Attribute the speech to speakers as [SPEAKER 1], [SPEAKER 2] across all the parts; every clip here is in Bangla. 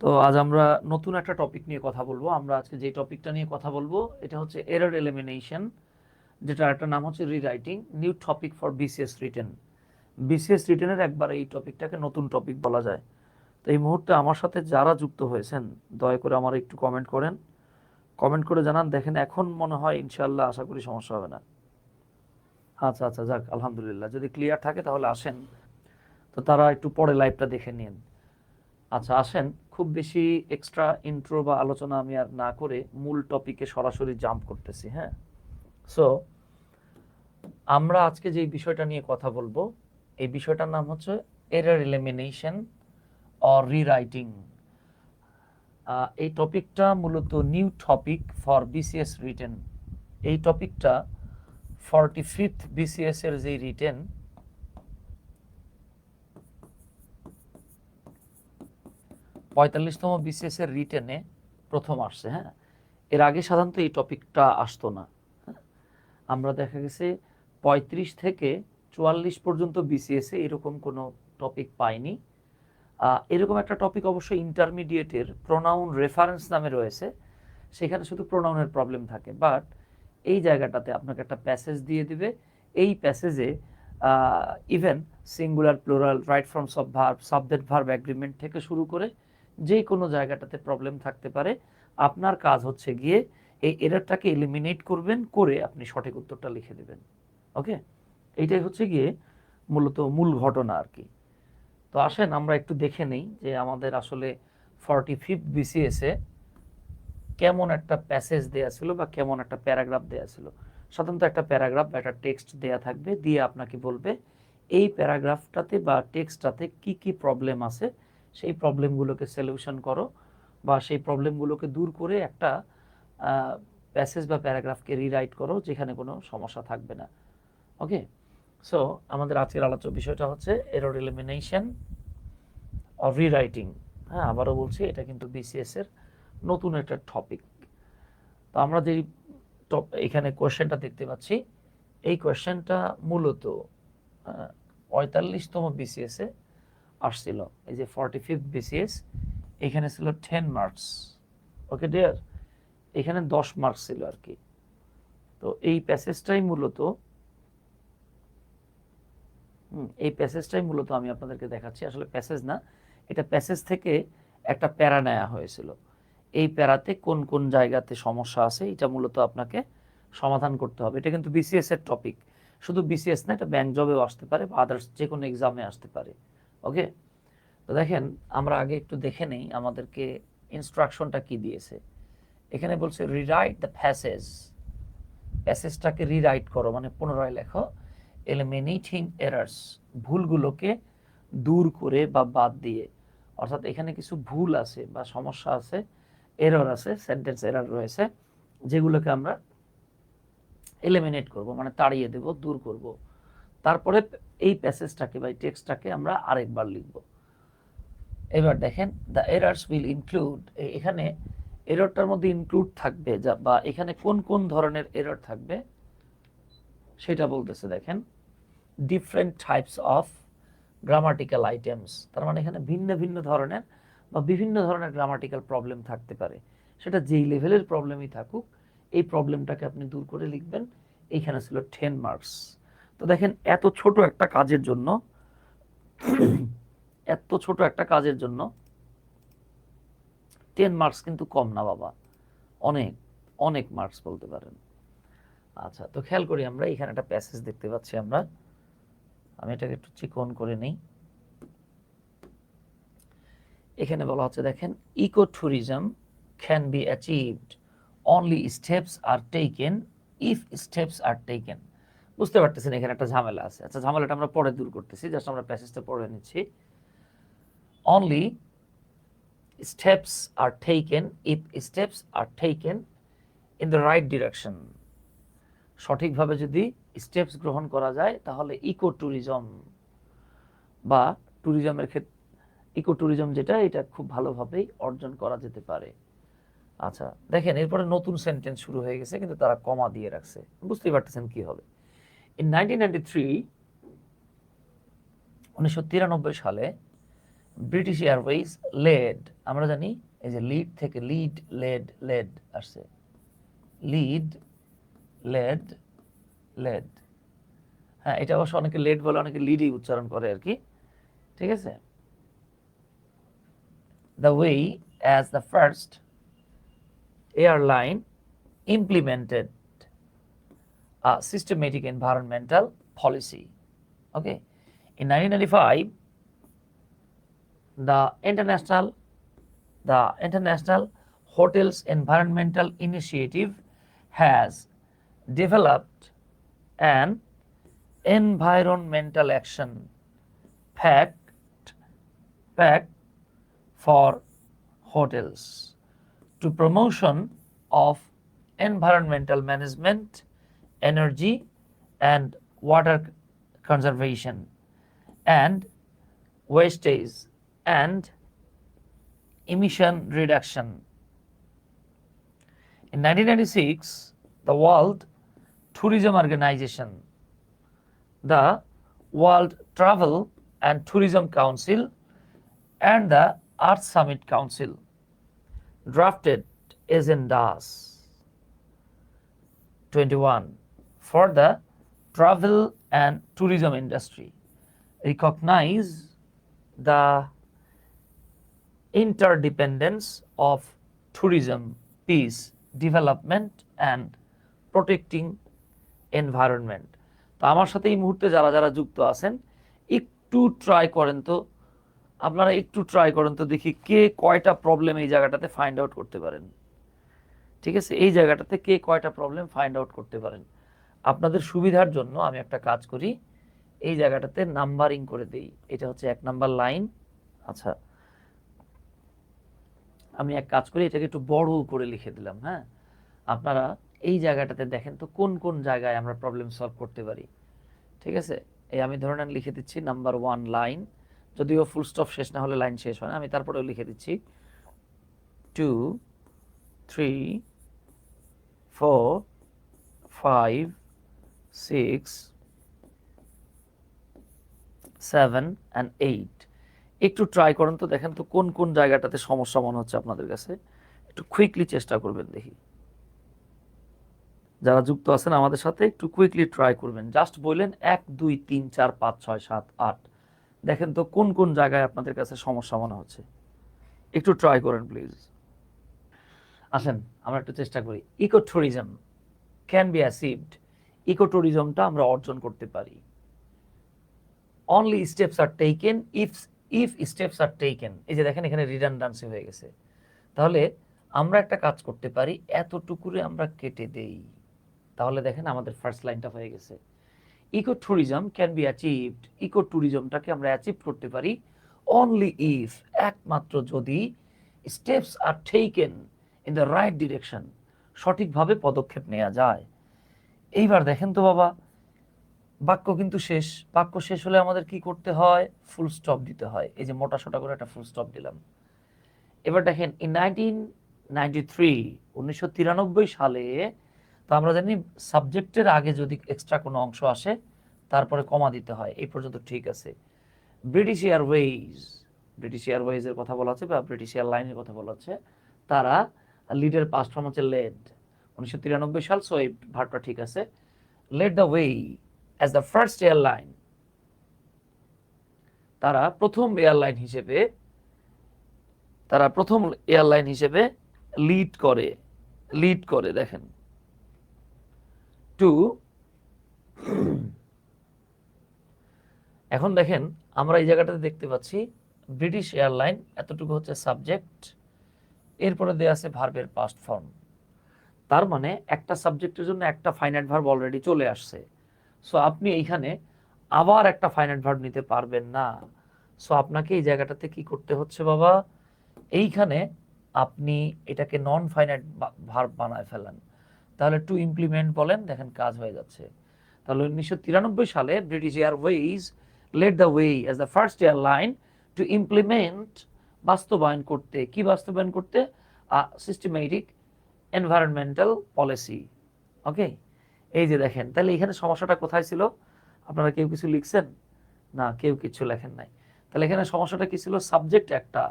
[SPEAKER 1] তো আজ আমরা নতুন একটা টপিক নিয়ে কথা বলব। আমরা আজকে যে টপিকটা নিয়ে কথা বলব, এটা হচ্ছে এরর এলিমিনেশন যেটা একটা নাম হচ্ছে rewriting new topic for BCS written BCS রিটেনের একবার এই টপিকটাকে নতুন টপিক বলা যায়। তো এই মুহূর্তে আমার সাথে যারা যুক্ত হয়েছেন, দয়া করে আমার একটু কমেন্ট করেন। কমেন্ট করে জানান, দেখেন এখন মনে হয় ইনশাল্লাহ আশা করি সমস্যা হবে না। আচ্ছা আচ্ছা যাক, আলহামদুলিল্লাহ। যদি ক্লিয়ার থাকে তাহলে আসেন। তো তারা একটু পরে লাইভটা দেখে নিন। আচ্ছা আসেন। খুব বেশি এক্সট্রা ইন্ট্রো বা আলোচনা আমি আর না করে মূল টপিকে সরাসরি জাম্প করতেছি হ্যাঁ? সো আমরা আজকে যে বিষয়টা নিয়ে কথা বলব, এই বিষয়টার নাম হচ্ছে এরার এলিমিনেশন অর রিরাইটিং এই টপিকটা মূলত new topic for BCS written এই টপিকটা ফর্টি ফিফথ বিসিএস এর যে রিটেন পঁয়তাল্লিশতম বিসিএস এর রিটেনে প্রথম আসছে হ্যাঁ? এর আগে সাধারণত এই টপিকটা আসতো না হ্যাঁ? আমরা দেখা গেছে পঁয়ত্রিশ থেকে চুয়াল্লিশ পর্যন্ত বিসিএস এরকম কোনো টপিক পাইনি। এরকম একটা টপিক অবশ্যই ইন্টারমিডিয়েটের প্রোনাউন রেফারেন্স নামে রয়েছে, সেখানে শুধু প্রোনাউনের প্রবলেম থাকে। বাট এই জায়গাটাতে আপনাকে একটা প্যাসেজ দিয়ে দিবে। এই প্যাসেজে even singular plural right from সব ভার্ব সাবজেক্ট ভার্ব অ্যাগ্রিমেন্ট থেকে শুরু করে যে কোনো জায়গাটাতে প্রবলেম থাকতে পারে। আপনার কাজ হচ্ছে গিয়ে এই এরারটাকে এলিমিনেট করবেন, করে আপনি সঠিক উত্তরটা লিখে দেবেন। ওকে এইটাই হচ্ছে গিয়ে মূলত মূল ঘটনা আর কি। তো আসেন, আমরা একটু দেখে নেই যে আমাদের আসলে ফর্টি ফিফথ বিসিএসে কেমন একটা প্যাসেজ দেয়া ছিল বা কেমন একটা প্যারাগ্রাফ দেয়া ছিল। সাধারণত একটা প্যারাগ্রাফ বা একটা টেক্সট দেয়া থাকবে, দিয়ে আপনাকে বলবে, এই প্যারাগ্রাফটাতে বা টেক্সটটাতে কি কি প্রবলেম আছে সেই প্রবলেমগুলোকে সলিউশন করো বা সেই প্রবলেমগুলোকে দূর করে একটা প্যাসেজ বা প্যারাগ্রাফকে রিরাইট করো যেখানে কোনো সমস্যা থাকবে না। ওকে সো আমাদের আজকের আলোচ্য বিষয়টা হচ্ছে এরর এলিমিনেশন অফ রিরাইটিং হ্যাঁ আবারও বলছি, এটা কিন্তু বিসিএস এর নতুন একটা টপিক তো আমরা যেই টপ এখানে কোয়েশ্চেনটা দেখতে পাচ্ছি। এই কোয়েশ্চেনটা মূলত পঁয়তাল্লিশতম বিসিএস আসছিল। এই যে ফর্টি ফিফথ বিসিএস এখানে ছিল টেন মার্কস ওকে ডিয়ার এখানে দশ মার্কস ছিল আর কি। তো এই প্যাসেজটাই মূলত এই প্যাসেজটাই মূলত আমি আপনাদেরকে দেখাচ্ছি। আসলে প্যাসেজ না, এটা প্যাসেজ থেকে একটা প্যারা নেওয়া হয়েছিল। এই প্যারাতে কোন কোন জায়গাতে সমস্যা আছে, এটা মূলত আপনাকে সমাধান করতে হবে। এটা কিন্তু বিসিএস এর টপিক শুধু বিসিএস না, এটা ব্যাংক জবেও আসতে পারে বা আদার্স যে কোনো এক্সামে আসতে পারে। ওকে তো দেখেন, আমরা আগে একটু দেখে নেই আমাদেরকে ইনস্ট্রাকশনটা কি দিয়েছে। এখানে বলছে রিরাইট দ্য প্যাসেজ প্যাসেজটাকে রিরাইট করো মানে পুনরায় লেখো এলিমিনেটিং এরার্স ভুলগুলোকে দূর করে বা বাদ দিয়ে। অর্থাৎ এখানে কিছু ভুল আছে বা সমস্যা আছে এরর আছে সেন্টেন্স এরর রয়েছে, যেগুলোকে আমরা এলিমিনেট করব মানে তাড়িয়ে দেব, দূর করব। তারপরে এই প্যাসেজটাকে বা এই টেক্সটটাকে আমরা আরেকবার লিখব। এবার দেখেন দ্য এরার্স উইল ইনক্লুড এখানে এররটার মধ্যে ইনক্লুড থাকবে যা, বা এখানে কোন কোন ধরনের এরর থাকবে সেটা বলতেছে, দেখেন। Different types of grammatical items তার মানে এখানে ভিন্ন ভিন্ন ধরনের বা বিভিন্ন ধরনের গ্রামাটিক্যাল প্রবলেম থাকতে পারে। সেটা যেই লেভেলের প্রবলেমই থাকুক, এই প্রবলেমটাকে আপনি দূর করে লিখবেন। এইখানে ছিল টেন মার্কস তো দেখেন, এত ছোট একটা কাজের জন্য, এত ছোট একটা কাজের জন্য টেন মার্কস কিন্তু কম না বাবা। অনেক অনেক মার্কস বলতে পারেন। আচ্ছা তো খেয়াল করি আমরা, এখানে একটা প্যাসেজ দেখতে পাচ্ছি আমরা। আমি এটাকে একটু চিকন করে নেই। এখানে বলা হচ্ছে, দেখেন eco tourism can be achieved only steps are taken if steps are taken বুঝতে পারতেছেন এখানে একটা ঝামেলা আছে। আচ্ছা ঝামেলাটা আমরা পরে দূর করতেছি। জাস্ট আমরা প্যাসেজটা পড়ে নিচ্ছি। Only steps are taken if steps are taken in the right direction সঠিকভাবে যদি স্টেপস গ্রহণ করা যায়, তাহলে ইকো ট্যুরিজম বা ট্যুরিজমের ক্ষেত্রে ইকো ট্যুরিজম যেটা, এটা খুব ভালোভাবেই অর্জন করা যেতে পারে। আচ্ছা দেখেন, এরপরে নতুন সেন্টেন্স শুরু হয়ে গেছে, কিন্তু তারা কমা দিয়ে রাখছে। বুঝতেই পারতেছেন কি হবে। ইন নাইনটিন সালে ব্রিটিশ এয়ারওয়েজ লেড আমরা জানি, এই যে লিড থেকে লিড লেড লেড আসছে। লিড লেড লেড হ্যাঁ এটা অবশ্য অনেকে লেড বলে, অনেকে লিডই উচ্চারণ করে আর কি। ঠিক আছে? The way as the first airline implemented a systematic environmental policy. Okay, in 1995, the international the international hotels environmental initiative has developed an environmental action pact pact for hotels to promotion of environmental management energy and water conservation and wastage and emission reduction. In 1996 the world tourism organization the world travel and tourism council and the Earth Summit Council drafted agendas 21 for the travel and tourism industry. Recognize the interdependence of tourism, peace, development, and protecting environment. তো আমার সাথে এই মুহূর্তে যারা যারা যুক্ত আছেন, একটু ট্রাই করেন তো। আপনারা একটু ট্রাই করেন তো দেখি কে কয়টা প্রবলেম এই জায়গাটাতে ফাইন্ড আউট করতে পারেন। ঠিক আছে? এই জায়গাটাতে কে কয়টা প্রবলেম ফাইন্ড আউট করতে পারেন। আপনাদের সুবিধার জন্য আমি একটা কাজ করি। এই জায়গাটাতে নাম্বারিং করে দেই। এটা হচ্ছে এক নাম্বার লাইন। আচ্ছা। আমি এক কাজ করি, এটাকে একটু বড় করে লিখে দিলাম হ্যাঁ? আপনারা এই জায়গাটাতে দেখেন তো কোন কোন জায়গায় আমরা প্রবলেম সলভ করতে পারি। ঠিক আছে? এই আমি ধরে নেন লিখে দিচ্ছি নাম্বার ওয়ান লাইন। যদিও ফুল স্টপ শেষ না হলে লাইন শেষ হয় না, আমি তারপরেও লিখে দিচ্ছি। Two three four five six seven and eight একটু ট্রাই করুন তো, দেখেন তো কোন কোন জায়গাটাতে সমস্যা মনে হচ্ছে আপনাদের কাছে। একটু কুইকলি চেষ্টা করবেন দেখি। যারা যুক্ত আছেন আমাদের সাথে, একটু কুইকলি ট্রাই করবেন। জাস্ট বললেন এক, দুই, তিন, চার, পাঁচ, ছয়, সাত, আট। দেখেন তো কোন কোন জায়গায় আপনাদের কাছে সমস্যা মনে হচ্ছে। একটু ট্রাই করেন প্লিজ আসেন, আমরা একটু চেষ্টা করি। Eco tourism can be achieved eco ট্যুরিজমটা আমরা অর্জন করতে পারি। Only steps are taken if if steps are taken এই যে দেখেন এখানে রিডান্ডান্সি হয়ে গেছে। তাহলে আমরা একটা কাজ করতে পারি এতটুকুরে আমরা কেটে দেই। তাহলে দেখেন আমাদের ফার্স্ট লাইনটা হয়ে গেছে। Eco tourism can be achieved eco ট্যুরিজমটাকে আমরা অ্যাচিভ করতে পারি। অনলি ইফ একমাত্র যদি steps are taken in the right direction সঠিকভাবে পদক্ষেপ নেওয়া যায়। এইবার দেখেন তো বাবা, বাক্য কিন্তু শেষ। বাক্য শেষ হলে আমাদের কি করতে হয়? ফুল স্টপ দিতে হয়। এই যে মোটা সোটা করে একটা ফুল স্টপ দিলাম। এবার দেখেন ইন নাইনটিন নাইনটি থ্রি উনিশশো তিরানব্বই সালে, তো আমরা জানি সাবজেক্টের আগে যদি এক্সট্রা কোনো অংশ আসে, তারপরে কমা দিতে হয়। এই পর্যন্ত ঠিক আছে। ব্রিটিশ এয়ারওয়েজ ব্রিটিশ এয়ারওয়েজের কথা বলা হচ্ছে বা ব্রিটিশ এয়ারলাইনের কথা বলা হচ্ছে তারা লিডের পাস্ট ফর্ম হচ্ছে লেড উনিশশো তিরানব্বই সাল সো এই ভার্বটা ঠিক আছে। Led the way as the first airline তারা প্রথম এয়ারলাইন হিসেবে, তারা প্রথম এয়ারলাইন হিসেবে লিড করে লিড করে, দেখেন। টু এখন দেখেন, আমরা এই জায়গাটাতে দেখতে পাচ্ছি ব্রিটিশ এয়ারলাইন এতটুকু হচ্ছে সাবজেক্ট এরপরে দেওয়া আছে ভার্বের পাস্ট ফর্ম তার মানে একটা সাবজেক্টের জন্য একটা ফাইনাইট ভার্ব অলরেডি চলে আসছে। সো আপনি এইখানে আবার একটা ফাইনাইট ভার্ব নিতে পারবেন না। সো আপনাকে এই জায়গাটাতে কি করতে হচ্ছে বাবা? এইখানে আপনি এটাকে নন ফাইনাইট ভার্ব বানায় ফেলেন। তাহলে টু ইমপ্লিমেন্ট বলেন, দেখেন কাজ হয়ে যাচ্ছে। তাহলে উনিশশো তিরানব্বই সালে British Airways let the way as the first airline to implement বাস্তবায়ন করতে। কি বাস্তবায়ন করতে? সিস্টেমেটিক এনভায়রনমেন্টাল পলিসি ওকে এই যে দেখেন, তাহলে এখানে সমস্যাটা কোথায় ছিল? আপনারা কেউ কিছু লিখছেন? না, কেউ কিছু লেখেন নাই। তাহলে এখানে সমস্যাটা কি ছিল? সাবজেক্ট একটা,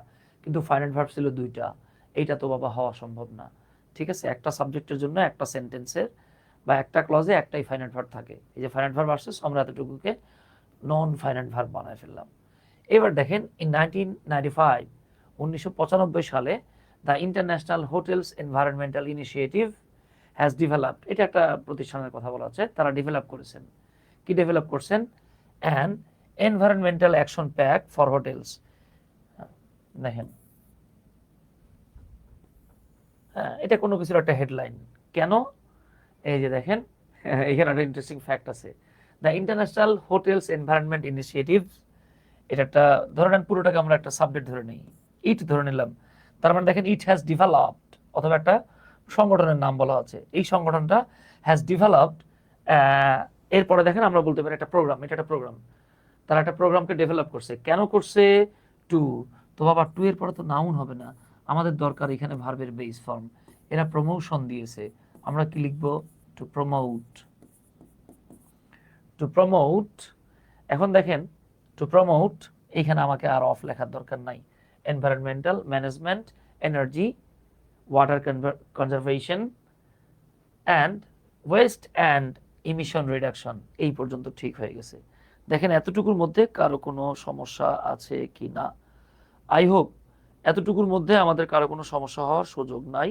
[SPEAKER 1] কিন্তু ফাইনাল ভার্ব ছিল দুইটা। এইটা তো বাবা হওয়া সম্ভব না, ঠিক আছে? একটা সাবজেক্টের জন্য একটা সেন্টেন্সের বা একটা ক্লজে একটাই ফাইনাল ভার্ব থাকে। এই যে ফাইনাল ভার্ব আসছে আমরা এতটুকুকে নন ফাইনাল ভার্ব বানায় ফেললাম। এবার দেখেন ইন নাইনটিন নাইনটি ফাইভ উনিশশো পঁচানব্বই সালে the international hotels environmental initiative has developed. এটা একটা প্রতিষ্ঠানের কথা বলা হচ্ছে। তারা ডেভেলপ করেছেন। কি ডেভেলপ করছেন? And environmental action pack for hotels. দেখেন। হ্যাঁ এটা কোনো কিছুর একটা হেডলাইন। কেন? এই যে দেখেন, এখানে একটা ইন্টারেস্টিং ফ্যাক্ট আছে। The international hotels environment initiative, এটা একটা, ধরে নেন পুরোটাকে আমরা একটা সাবজেক্ট ধরে নিই। ইট ধরে নিলাম। তার মানে দেখেন ইট হ্যাজ ডেভেলপড অথবা একটা সংগঠনের নাম বলা আছে এই সংগঠনটা হ্যাজ ডেভেলপড এরপরে দেখেন আমরা বলতে পারি একটা প্রোগ্রাম এটা একটা প্রোগ্রাম তারা একটা প্রোগ্রামকে ডেভেলপ করছে। কেন করছে? টু তো বাবা টু এর পরে তো নাউন হবে না। আমাদের দরকার এখানে ভার্বের বেস ফর্ম এরা প্রমোশন দিয়েছে। আমরা কি লিখব? টু প্রমোট টু প্রমোট এখন দেখেন টু প্রমোট এখানে আমাকে আর অফ লেখার দরকার নাই। Environmental management energy water conservation and waste and emission reduction এই পর্যন্ত ঠিক হয়ে গেছে। দেখেন, এতটুকুর মধ্যে কারও কোনো সমস্যা আছে কি না? আই হোপ এতটুকুর মধ্যে আমাদের কারও কোনো সমস্যা হওয়ার সুযোগ নাই,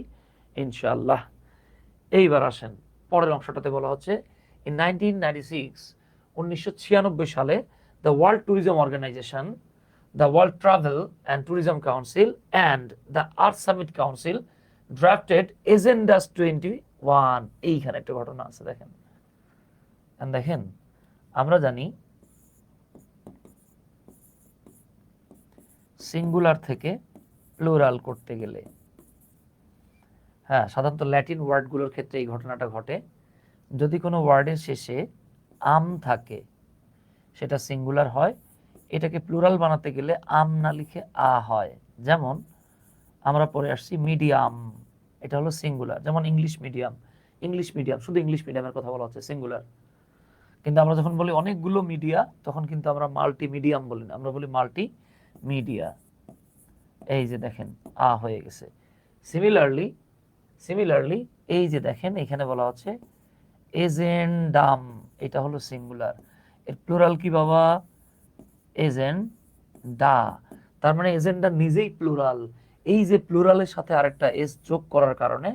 [SPEAKER 1] ইনশাআল্লাহ। এইবার আসেন, পরের অংশটাতে বলা হচ্ছে ইন নাইনটিন নাইনটি সিক্স উনিশশো ছিয়ানব্বই সালে the world tourism organisation world travel and tourism council and the earth summit council drafted agendas twenty one এইখানে একটা ঘটনা আছে, দেখেন। And দেখেন, আমরা জানি সিঙ্গুলার থেকে প্লুরাল করতে গেলে। হ্যাঁ সাধারণত ল্যাটিন ওয়ার্ডগুলোর ক্ষেত্রে এই ঘটনাটা ঘটে। যদি কোনো ওয়ার্ডের শেষে আম থাকে, সেটা সিঙ্গুলার হয় এটাকে প্লুরাল বানাতে গেলে আম না লিখে আ হয়। যেমন আমরা পরে আসছি মিডিয়াম এটা হলো সিঙ্গুলার যেমন ইংলিশ মিডিয়াম ইংলিশ মিডিয়াম শুধু ইংলিশ মিডিয়ামের কথা বলা হচ্ছে সিঙ্গুলার কিন্তু আমরা যখন বলি অনেকগুলো মিডিয়া তখন কিন্তু আমরা মাল্টি মিডিয়াম বলি না, আমরা বলি মাল্টি মিডিয়া এই যে দেখেন, আ হয়ে গেছে। সিমিলারলি সিমিলারলি এই যে দেখেন, এখানে বলা হচ্ছে এজেন্ডাম, এটা হলো সিঙ্গুলার এর প্লুরাল কি বাবা? এজেন্ট ডা তার মানে এজেন্ডা নিজেই প্লুরাল এই যে প্লুরালের সাথে আরেকটা এস যোগ করার কারণে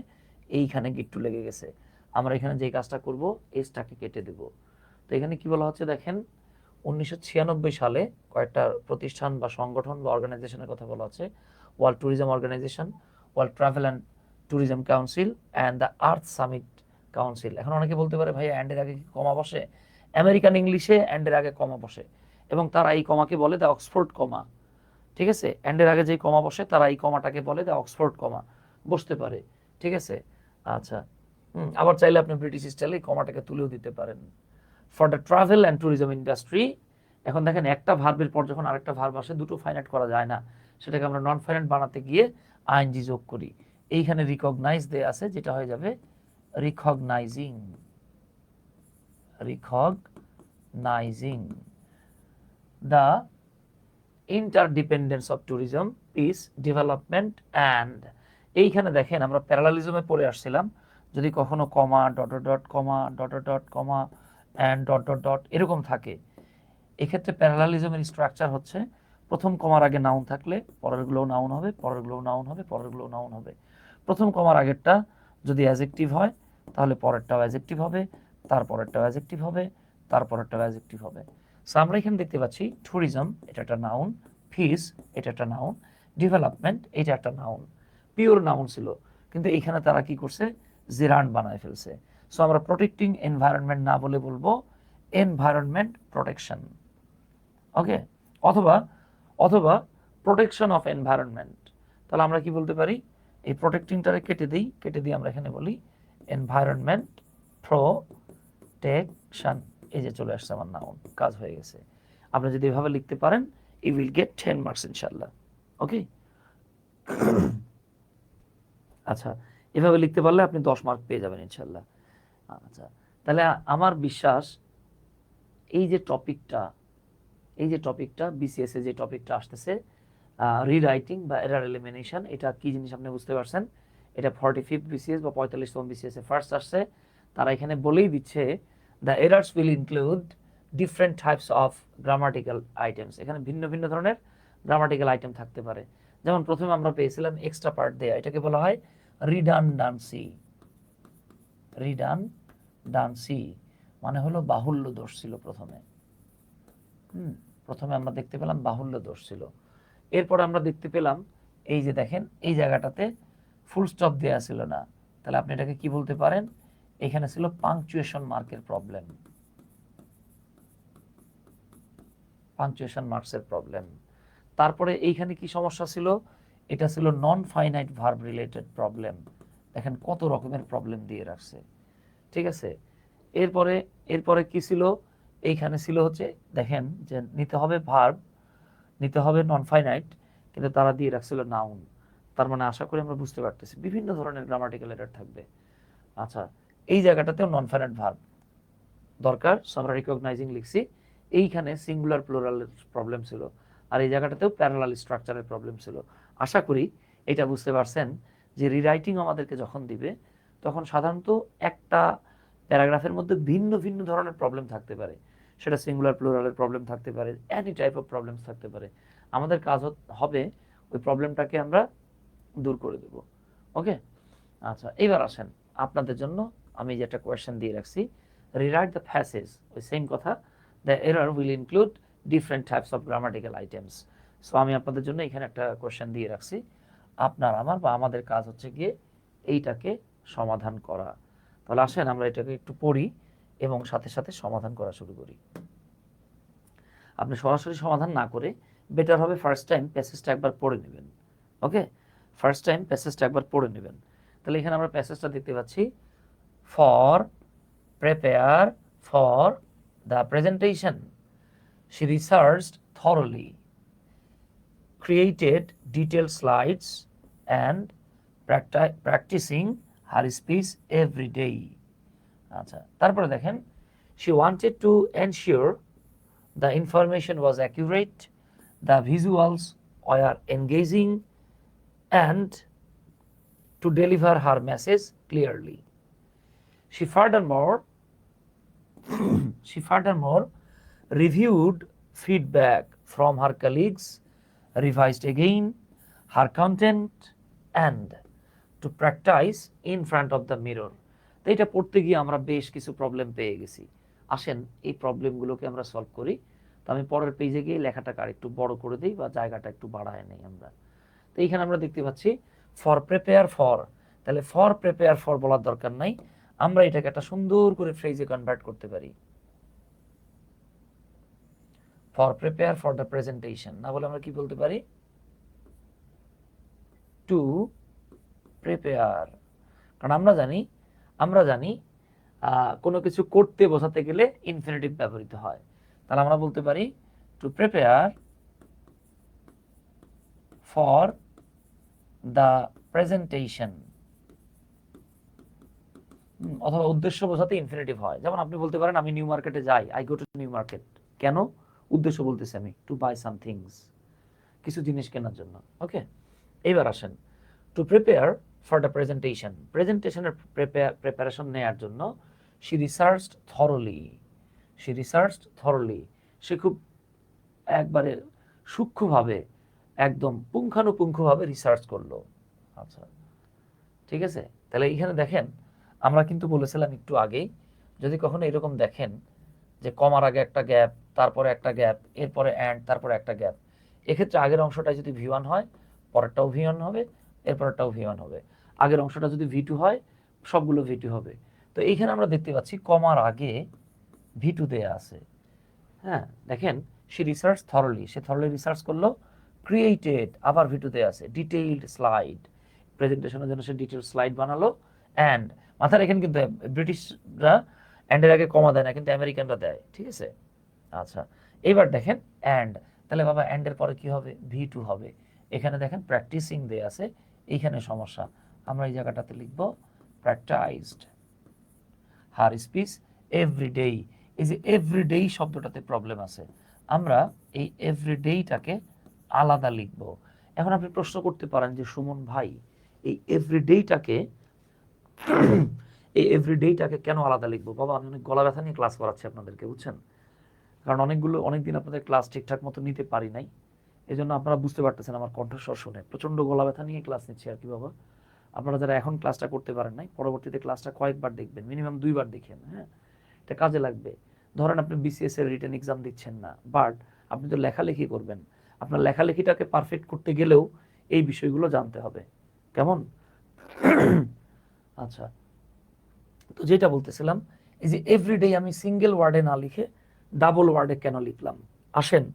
[SPEAKER 1] এইখানে গিট্টু লেগে গেছে। আমরা এখানে যে কাজটা করব এসটাকে কেটে দেব। তো এখানে কি বলা হচ্ছে দেখেন, উনিশশো ছিয়ানব্বই সালে কয়েকটা প্রতিষ্ঠান বা সংগঠন বা অর্গানাইজেশনের কথা বলা হচ্ছে world tourism organisation world travel and tourism council and the earth summit council এখন অনেকে বলতে পারে ভাই অ্যান্ডের আগে কমা বসে? আমেরিকান ইংলিশে অ্যান্ডের আগে কমা বসে। এবং তারা এই কমাকে বলে দ্য অক্সফোর্ড কমা। ঠিক আছে? অ্যান্ডের আগে যে কমা বসে, তারা এই কমাটাকে বলে দ্য অক্সফোর্ড কমা। বসতে পারে। ঠিক আছে? আচ্ছা। আবার চাইলে আপনি ব্রিটিশ স্টাইলে কমাটাকে তুলেও দিতে পারেন। For the travel and tourism industry এখন দেখেন একটা ভার্বের পর যখন আরেকটা ভার্ব আসে, দুটো ফাইনাইট করা যায় না। সেটাকে আমরা নন ফাইনাইট বানাতে গিয়ে আইনজি যোগ করি। এইখানে রিকগনাইজ দেয়া আছে, যেটা হয়ে যাবে recognising recognising the interdependence of tourism peace development and এইখানে দেখেন আমরা প্যারালালিজমে পড়ে আসছিলাম। যদি কখনো comma, dot dot comma, dot dot comma and dot dot dot এরকম থাকে। এক্ষেত্রে প্যারালালিজমের স্ট্রাকচার হচ্ছে, প্রথম কমার আগে নাউন থাকলে, পরেরগুলোও নাউন হবে, পরেরগুলোও নাউন হবে, পরেরগুলোও নাউন হবে। প্রথম কমার আগেরটা যদি অ্যাজেক্টিভ হয়, তাহলে পরেরটাও অ্যাজেক্টিভ হবে, তারপরেরটাও অ্যাজেক্টিভ হবে, তারপরেরটাও অ্যাজেক্টিভ হবে। সো আমরা এখানে দেখতে পাচ্ছি ট্যুরিজম এটা একটা নাউন ফিস এটা একটা নাউন ডেভেলপমেন্ট এটা একটা নাউন পিওর নাউন ছিল। কিন্তু এখানে তারা কি করছে? জিরান বানায় ফেলছে। সো আমরা প্রোটেক্টিং এনভায়রনমেন্ট না বলে বলব এনভায়রনমেন্ট প্রোটেকশন ওকে অথবা অথবা প্রোটেকশন অফ এনভায়রনমেন্ট তাহলে আমরা কি বলতে পারি? এই প্রোটেক্টিংটারে কেটে দিই, কেটে দিয়ে আমরা এখানে বলি এনভায়রনমেন্ট প্রোটেকশন এই যে চলে আসছে আমার নাউন কাজ হয়ে গেছে। আপনি যদি এভাবে লিখতে পারেন you will get ten marks ইনশাল্লাহ ওকে আচ্ছা এভাবে লিখতে পারলে আপনি দশ মার্ক পেয়ে যাবেন ইনশাল্লাহ আচ্ছা তাহলে আমার বিশ্বাস, এই যে টপিকটা, এই যে টপিকটা বিসিএস এ যে টপিকটা আসতেছে রিরাইটিং বা এরার এলিমিনেশন এটা কি জিনিস আপনি বুঝতে পারছেন? এটা ফর্টি ফিফথ বিসিএস বা পঁয়তাল্লিশতম বিসিএস এ ফার্স্ট আসছে। তারা এখানে বলেই দিচ্ছে the errors will include different types of grammatical items এখানে ভিন্ন ভিন্ন ধরনের গ্রামাটিক্যাল আইটেম থাকতে পারে। যেমন প্রথমে আমরা পেয়েছিলাম এক্সট্রা পার্ট দেয়া। এটাকে বলা হয় রিডানডান্সি রিডানডান্সি মানে হলো বাহুল্য দোষ ছিল প্রথমে। হুম, প্রথমে আমরা দেখতে পেলাম বাহুল্য দোষ ছিল। এরপর আমরা দেখতে পেলাম, এই যে দেখেন, এই জায়গাটাতে ফুল স্টপ দেওয়া ছিল না। তাহলে আপনি এটাকে কি বলতে পারেন? এখানে ছিল পাংচুয়েশন মার্কের প্রবলেম পাংচুয়েশন মার্কসের প্রবলেম তারপরে এইখানে কি সমস্যা ছিল? এটা ছিল non finite verb related problem দেখেন কত রকমের প্রবলেম দিয়ে রাখছে। ঠিক আছে? এরপরে এরপরে কি ছিল? এইখানে ছিল হচ্ছে, দেখেন যে নিতে হবে ভার্ব নিতে হবে নন ফাইনাইট কিন্তু তারা দিয়ে রাখছিল নাউন তার মানে আশা করি আমরা বুঝতে পারতেছি। বিভিন্ন ধরনের গ্রামাটিক্যাল এরর থাকবে। আচ্ছা এই জায়গাটাতেও নন ফাইনাইট ভার্ব দরকার সো আমরা রিকগনাইজিং লিখছি। এইখানে সিঙ্গুলার প্লোরালের প্রবলেম ছিল আর এই জায়গাটাতেও প্যারালাল স্ট্রাকচারের প্রবলেম ছিল। আশা করি এটা বুঝতে পারছেন যে রিরাইটিং আমাদেরকে যখন দিবে, তখন সাধারণত একটা প্যারাগ্রাফের মধ্যে ভিন্ন ভিন্ন ধরনের প্রবলেম থাকতে পারে। সেটা সিঙ্গুলার প্লোরালের প্রবলেম থাকতে পারে এনি টাইপ অফ প্রবলেমস থাকতে পারে। আমাদের কাজ হবে ওই প্রবলেমটাকে আমরা দূর করে দেব। ওকে আচ্ছা এবার আসেন আপনাদের জন্য আমি যেটা কোয়েশ্চেন দিয়ে রাখছি রিরাইট দ্য প্যাসেজ ওই সেম কথা the error will include different types of grammatical items so আমি আপনাদের জন্য এখানে একটা কোয়েশ্চেন দিয়ে রাখছি, আপনার, আমার বা আমাদের কাজ হচ্ছে গিয়ে এইটাকে সমাধান করা। তাহলে আসেন আমরা এটাকে একটু পড়ি এবং সাথে সাথে সমাধান করা শুরু করি। আপনি সরাসরি সমাধান না করে বেটার হবে ফার্স্ট টাইম প্যাসেজটা একবার পড়ে নেবেন ওকে ফার্স্ট টাইম প্যাসেজটা একবার পড়ে নেবেন। তাহলে এখানে আমরা প্যাসেজটা দেখতে পাচ্ছি For prepare for the presentation she researched thoroughly, created detailed slides, and practi- practicing her speech every day. আচ্ছা তারপরে দেখেন she wanted to ensure the information was accurate, the visuals were engaging, and to deliver her message clearly. She furthermore she furthermore reviewed feedback from her colleagues, revised again her content, and to practice in front of the mirror. তো এটা পড়তে গিয়ে আমরা বেশ কিছু প্রবলেম পেয়ে গেছি। আসেন এই প্রবলেমগুলোকে আমরা সলভ করি। তো আমি পরের পেজে গিয়ে লেখাটাকে একটু বড় করে দিই বা জায়গাটা একটু বাড়ায় নেই আমরা। তো এইখানে আমরা দেখতে পাচ্ছি ফর প্রিপেয়ার ফর তাহলে ফর প্রিপেয়ার ফর বলার দরকার নাই। আমরা এটাকে একটা সুন্দর করে ফ্রেজে কনভার্ট করতে পারি। For prepare for the presentation না বলে আমরা কি বলতে পারি? টু প্রিপেয়ার কারণ আমরা জানি আমরা জানি কোনো কিছু করতে বোঝাতে গেলে ইনফিনিটিভ ব্যবহৃত হয়। তাহলে আমরা বলতে পারি to prepare for the presentation অথবা উদ্দেশ্য বোঝাতে ইনফিনিটিভ হয়। যেমন আপনি বলতে পারেন, আমি নিউ মার্কেটে যাই I go to New Market কেন? উদ্দেশ্য বলতেছি আমি টু বাই সাম থিংস কিছু জিনিস কেনার জন্য। ওকে এইবার আসেন to prepare for the presentation প্রেজেন্টেশনের preparation নেয়ার জন্য she research thoroughly she research thoroughly সে খুব একবারে সূক্ষ্মভাবে, একদম পুঙ্খানুপুঙ্খভাবে রিসার্চ করল। আচ্ছা ঠিক আছে? তাহলে এখানে দেখেন আমরা কিন্তু বলেছিলাম একটু আগেই, যদি কখনো এরকম দেখেন যে কমার আগে একটা গ্যাপ, তারপরে একটা গ্যাপ, এরপরে অ্যান্ড তারপরে একটা গ্যাপ, এক্ষেত্রে আগের অংশটা যদি ভি ওয়ান হয়, পরেরটাও ভি ওয়ান হবে, এরপরেরটাও ভি ওয়ান হবে। আগের অংশটা যদি ভি টু হয়, সবগুলো ভি টু হবে। তো এইখানে আমরা দেখতে পাচ্ছি কমার আগে ভি টু দেয়া আছে। হ্যাঁ দেখেন, সে রিসার্চ থরলি সে থরলি রিসার্চ করল ক্রিয়েটেড আবার ভি টু দেয়া আছে ডিটেইলড স্লাইড প্রেজেন্টেশনের জন্য সে ডিটেইল স্লাইড বানালো অ্যান্ড মাথায় রেখেন কিন্তু ব্রিটিশরা অ্যান্ডের আগে কমা দেয় না, কিন্তু আমেরিকানরা দেয়, ঠিক আছে? আচ্ছা এবার দেখেন অ্যান্ড, তাহলে বাবা অ্যান্ডের পরে কি হবে? ভি টু হবে। এখানে দেখেন প্র্যাকটিসিং দে আছে, এইখানে সমস্যা। আমরা এই জায়গাটাতে লিখব প্র্যাকটাইজড। হার স্পিচ এভরিডেই এই যে এভরিডেই শব্দটাতে প্রবলেম আছে। আমরা এই এভরিডেটাকে আলাদা লিখব। এখন আপনি প্রশ্ন করতে পারেন যে, সুমন ভাই, এই এভরিডেটাকে এই এভরিডেটাকে কেন আলাদা লিখব? বাবা, আমি অনেক গলা ব্যথা নিয়ে ক্লাস করাচ্ছি আপনাদেরকে, বুঝছেন? কারণ অনেকগুলো, অনেকদিন আপনাদের ক্লাস ঠিকঠাক মতো নিতে পারি নাই। এই জন্য আপনারা বুঝতে পারতেছেন আমার কণ্ঠস্বর শুনে। প্রচণ্ড গলা ব্যথা নিয়ে ক্লাস নিচ্ছি আর কি, বাবা। আপনারা যারা এখন ক্লাসটা করতে পারেন নাই, পরবর্তীতে ক্লাসটা কয়েকবার দেখবেন মিনিমাম দুইবার দেখেন হ্যাঁ? এটা কাজে লাগবে। ধরেন আপনি বিসিএস এর রিটার্ন এক্সাম দিচ্ছেন না বাট আপনি তো লেখালেখি করবেন। আপনার লেখালেখিটাকে পারফেক্ট করতে গেলেও এই বিষয়গুলো জানতে হবে। কেমন? আচ্ছা তো যেটা বলতেছিলাম, এই যে এভরিডে আমি সিঙ্গেল ওয়ার্ডে না লিখে ডাবল ওয়ার্ডে কেন লিখলাম? আসেন,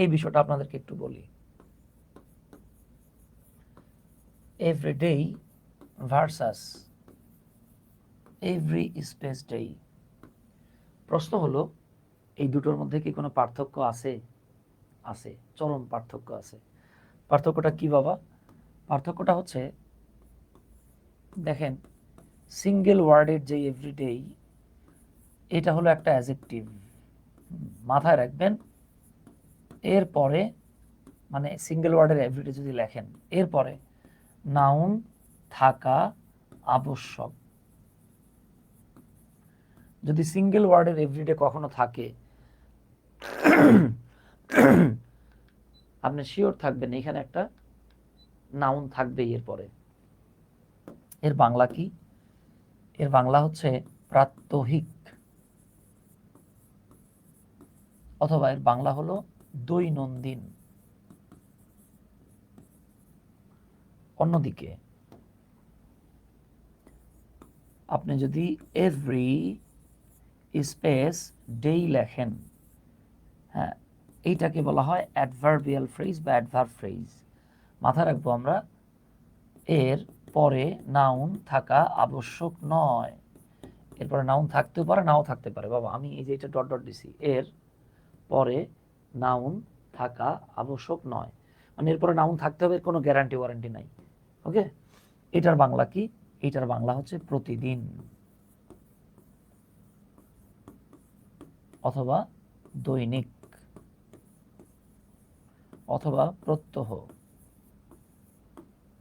[SPEAKER 1] এই বিষয়টা আপনাদেরকে একটু বলি। Everyday versus every space day প্রশ্ন হলো, এই দুটোর মধ্যে কি কোনো পার্থক্য আছে? আছে, চরম পার্থক্য আছে। পার্থক্যটা কি বাবা? পার্থক্যটা হচ্ছে দেখেন সিঙ্গেল ওয়ার্ডের যে এভরিডে এটা হলো একটা অ্যাজেক্টিভ মাথায় রাখবেন, এরপরে মানে সিঙ্গেল ওয়ার্ডের এভরিডে যদি লেখেন, এরপরে নাউন থাকা আবশ্যক। যদি সিঙ্গেল ওয়ার্ডের এভরিডে কখনো থাকে, আপনি শিওর থাকবেন, এখানে একটা নাউন থাকবে এরপরে। এর বাংলা কি? এর বাংলা হচ্ছে প্রাত্যহিক। অথবা এর বাংলা হলো দৈনন্দিন। অন্যদিকে, আপনি যদি এভরি স্পেস ডেই লেখেন হ্যাঁ এইটাকে বলা হয় অ্যাডভার্বিয়াল ফ্রেজ বা অ্যাডভার্ব ফ্রেজ মাথায় রাখব আমরা, এর পরে নাউন থাকা আবশ্যক নয়। এরপরে নাউন থাকতেও পারে, নাও থাকতে পারে। বাবা, আমি এই যে এটা ডট ডট দিছি, এর পরে নাউন থাকা আবশ্যক নয়। মানে এরপরে নাউন থাকতে হবে কোনো গ্যারান্টি ওয়ারেন্টি নাই। ওকে এটার বাংলা কি? এটার বাংলা হচ্ছে প্রতিদিন। অথবা দৈনিক। অথবা প্রত্যহ।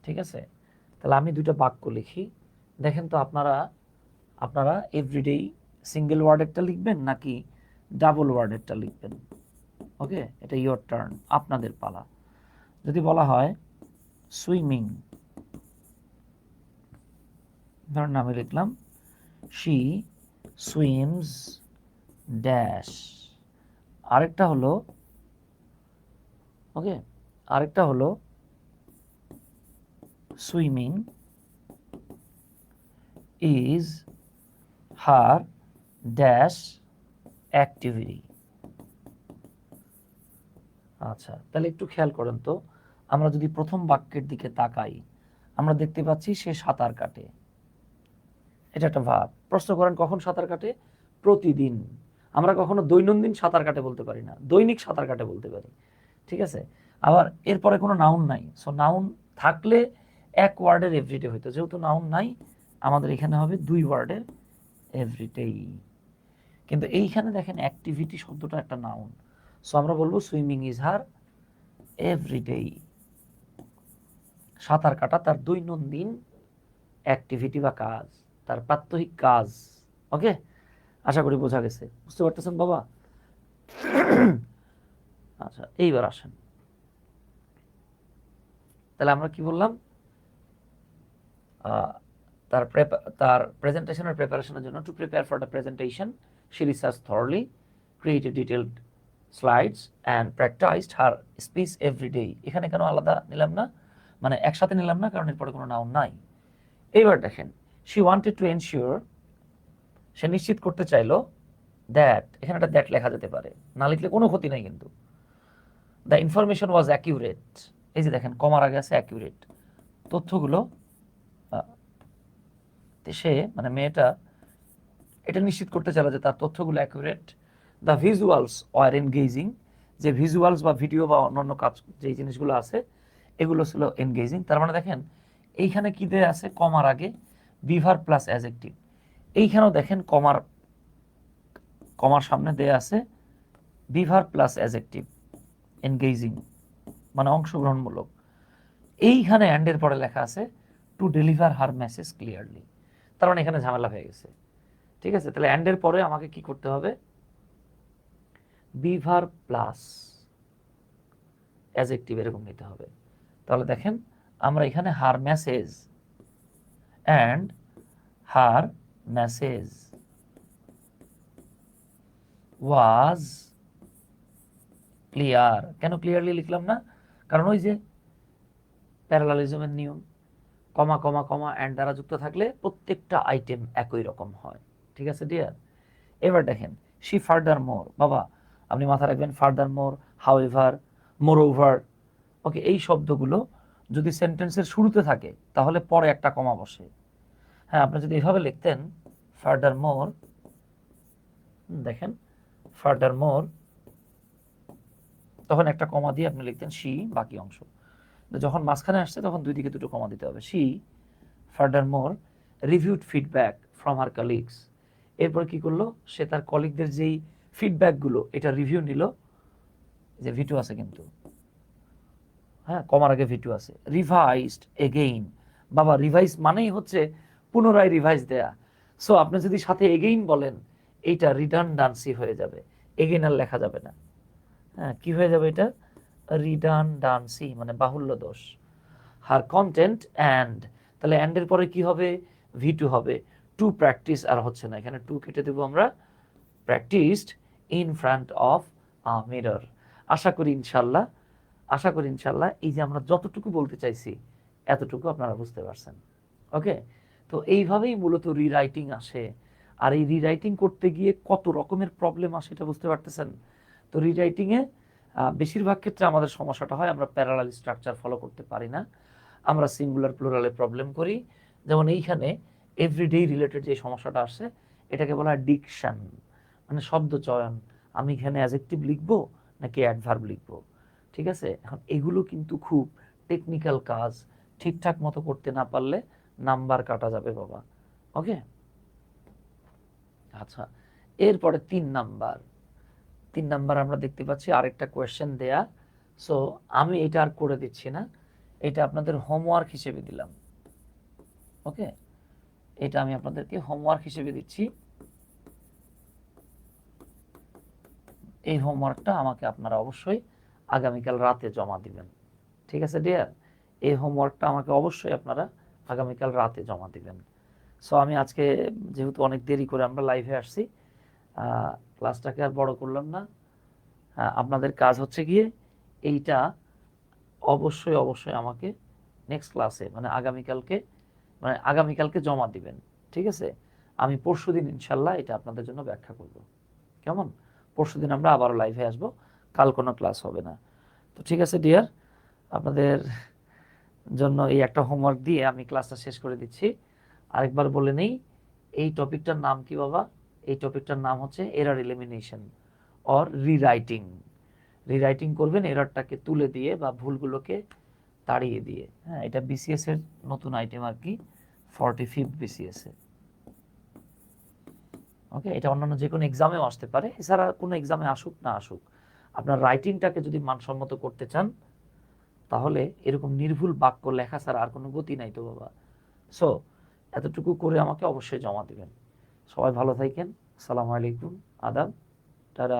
[SPEAKER 1] ঠিক আছে? তাহলে আমি দুইটা বাক্য লিখি। দেখেন তো আপনারা আপনারা এভরিডেই সিঙ্গেল ওয়ার্ডেরটা লিখবেন নাকি ডাবল ওয়ার্ডেরটা লিখবেন? ওকে এটা ইয়োর টার্ন আপনাদের পালা। যদি বলা হয় সুইমিং ধরেন আমি লিখলাম শি সুইমস ড্যাশ আরেকটা হলো ওকে আরেকটা হলো swimming is her dash activity আচ্ছা তাহলে একটু খেয়াল করেন তো। আমরা যদি প্রথম বাক্যের দিকে তাকাই, আমরা দেখতে পাচ্ছি সে সাঁতার কাটে। এটা একটা ভাব। প্রশ্ন করেন, কখন সাঁতার কাটে? প্রতিদিন। আমরা কখনো দৈনন্দিন সাঁতার কাটে বলতে পারি না। দৈনিক সাঁতার কাটে বলতে পারি। ঠিক আছে? আবার এরপরে কোনো নাউন নাই। সো নাউন থাকলে এক ওয়ার্ডের এভরিডে হইতো। যেহেতু নাউন নাই, আমাদের এখানে হবে দুই ওয়ার্ডের এভরিডেই কিন্তু এইখানে দেখেন অ্যাক্টিভিটি শব্দটা একটা নাউন সো আমরা বলব সুইমিং ইজ হার এভরিডেই সাঁতার কাটা তার দৈনন্দিন অ্যাক্টিভিটি বা কাজ, তার প্রাত্যহিক কাজ। ওকে আশা করি বোঝা গেছে। বুঝতে পারতেছেন বাবা? আচ্ছা এইবার আসেন। তাহলে আমরা কি বললাম? তার তার প্রেজেন্টেশনের প্রিপারেশনের জন্য to prepare for the presentation she researched thoroughly created detailed slides and practised her speech every day. এখানে কেন আলাদা নিলাম না? মানে একসাথে নিলাম না, কারণ এরপরে কোনো নাউন নাই। এইবার দেখেন, she ওয়ান্টেড টু ensure, সে নিশ্চিত করতে চাইলো দ্যাট এখানে একটা দ্যাট লেখা যেতে পারে। না লিখলে কোনো ক্ষতি নাই কিন্তু। দ্য ইনফরমেশন ওয়াজ অ্যাকিউরেট এই যে দেখেন কমার আগে আছে অ্যাকিউরেট তথ্যগুলো সে মানে মেয়েটা, এটা নিশ্চিত করতে চাইলো যে তার তথ্যগুলো accurate the visuals were engaging যে ভিজুয়ালস বা ভিডিও বা অন্যান্য কাজ যে জিনিসগুলো আছে, এগুলো ছিল এনগেজিং তার মানে দেখেন, এইখানে কি দেয়া আছে? কমার আগে। বিভার প্লাস অ্যাজেক্টিভ এইখানেও দেখেন, কমার কমার সামনে দেয়া আছে বিভার প্লাস অ্যাজেক্টিভ এনগেজিং মানে অংশগ্রহণমূলক। এইখানে অ্যান্ডের পরে লেখা আছে to deliver her message clearly তার মানে এখানে ঝামেলা হয়ে গেছে। ঠিক আছে? তাহলে অ্যান্ডের পরে আমাকে কি করতে হবে? বিভার প্লাস অ্যাজেক্টিভ এরকম নিতে হবে। তাহলে দেখেন, আমরা এখানে her message and her message was clear কেন ক্লিয়ারলি লিখলাম না? কারণ ওই যে প্যারালালিজমের নিয়ম। কমা কমা কমা অ্যান্ড দ্বারা যুক্ত থাকলে প্রত্যেকটা আইটেম একই রকম হয়। ঠিক আছে ডিয়ার এবার দেখেন শি ফার্দার মোর বাবা, আপনি মাথা রাখবেন furthermore however moreover okay এই শব্দগুলো যদি সেন্টেন্সের শুরুতে থাকে, তাহলে পরে একটা কমা বসে। হ্যাঁ আপনি যদি এভাবে লিখতেন ফার্দার মোর দেখেন ফার্দার মোর তখন একটা কমা দিয়ে আপনি লিখতেন শি বাকি অংশ। যখন মাঝখানে আসছে, তখন দুই দিকে দুটো কমা দিতে হবে। She furthermore reviewed feedback from her colleagues এরপর কি করল? সে তার কলিগদের যেই ফিডব্যাকগুলো এটা রিভিউ নিল। যে ভিটু আছে কিন্তু। হ্যাঁ কমার আগে ভিটু আছে। রিভাইজড এগেইন বাবা রিভাইজ মানেই হচ্ছে পুনরায় রিভাইজ দেয়া। সো আপনি যদি সাথে এগেইন বলেন এইটা রিডান্ডান্সি হয়ে যাবে। এগেইন আর লেখা যাবে না। হ্যাঁ কি হয়ে যাবে এটা? রিডান্ডান্সি মানে বাহুল্য দোষ। হার কন্টেন্ট অ্যান্ড তাহলে অ্যান্ডের পরে কি হবে? ভি টু হবে। টু প্র্যাকটিস আর হচ্ছে না। এখানে টু কেটে দেবো আমরা। Practised in front of mirror আশা করি ইনশাল্লাহ, আশা করি ইনশাল্লাহ এই যে আমরা যতটুকু বলতে চাইছি, এতটুকু আপনারা বুঝতে পারছেন। ওকে তো এইভাবেই মূলত রিরাইটিং আসে। আর এই রিরাইটিং করতে গিয়ে কত রকমের প্রবলেম আসে এটা বুঝতে পারতেছেন? তো রিরাইটিংয়ে বেশিরভাগ ক্ষেত্রে আমাদের সমস্যাটা হয়, আমরা প্যারালাল স্ট্রাকচার ফলো করতে পারি না। আমরা সিঙ্গুলার প্লুরালে প্রবলেম করি। যেমন এইখানে এভরিডে রিলেটেড যে সমস্যাটা আসছে এটাকে বলা হয় ডিকশান মানে শব্দ চয়ন। আমি এখানে অ্যাজেক্টিভ লিখব নাকি অ্যাডভার্ব লিখব? ঠিক আছে? এখন এগুলো কিন্তু খুব টেকনিক্যাল কাজ। ঠিকঠাক মতো করতে না পারলে নাম্বার কাটা যাবে বাবা। ওকে আচ্ছা এরপরে তিন নাম্বার। তিন নাম্বার আমরা দেখতে পাচ্ছি আরেকটা কোয়েশ্চেন দেয়া। সো আমি এটা আর করে দিচ্ছি না। এটা আপনাদের হোমওয়ার্ক হিসেবে দিলাম। ওকে এটা আমি আপনাদেরকে হোমওয়ার্ক হিসেবে দিচ্ছি। এই হোমওয়ার্কটা আমাকে আপনারা অবশ্যই আগামীকাল রাতে জমা দিবেন। ঠিক আছে ডিয়ার এই হোমওয়ার্কটা আমাকে অবশ্যই আপনারা আগামীকাল রাতে জমা দিবেন। সো আমি আজকে যেহেতু অনেক দেরি করে আমরা লাইভে আসছি ক্লাসটাকে আর বড় করলাম না। আহ, আপনাদের কাজ হচ্ছে গিয়ে এইটা অবশ্যই অবশ্যই আমাকে নেক্সট ক্লাসে মানে আগামীকালকে মানে আগামীকালকে জমা দিবেন ঠিক আছে? আমি পরশু দিন ইনশাল্লাহ এটা আপনাদের জন্য ব্যাখ্যা করব। কেমন? পরশু দিন আমরা আবারও লাইভে আসব কাল কোনো ক্লাস হবে না। তো ঠিক আছে ডিয়ার আপনাদের জন্য এই একটা হোমওয়ার্ক দিয়ে আমি ক্লাসটা শেষ করে দিচ্ছি। আরেকবার বলে নেই এই টপিকটার নাম কি বাবা? এই টপিকটার নাম হচ্ছে error elimination or rewriting rewriting করবেন এরারটাকে তুলে দিয়ে বা ভুলগুলোকে তাড়িয়ে দিয়ে। হ্যাঁ এটা বিসিএস এর নতুন আইটেম আর কি ফর্টি ফিফথ বিসিএস এ ওকে এটা অন্যান্য যে কোনো এক্সামেও আসতে পারে। এছাড়া কোনো এক্সামে আসুক, না আসুক, আপনার রাইটিংটাকে যদি মানসম্মত করতে চান, তাহলে এরকম নির্ভুল বাক্য লেখা ছাড়া আর কোনো গতি নাই তো বাবা। সো এতটুকু করে আমাকে অবশ্যই জমা দিবেন। সবাই ভালো থাকেন। সালামু আলাইকুম। আদাব। টাটা।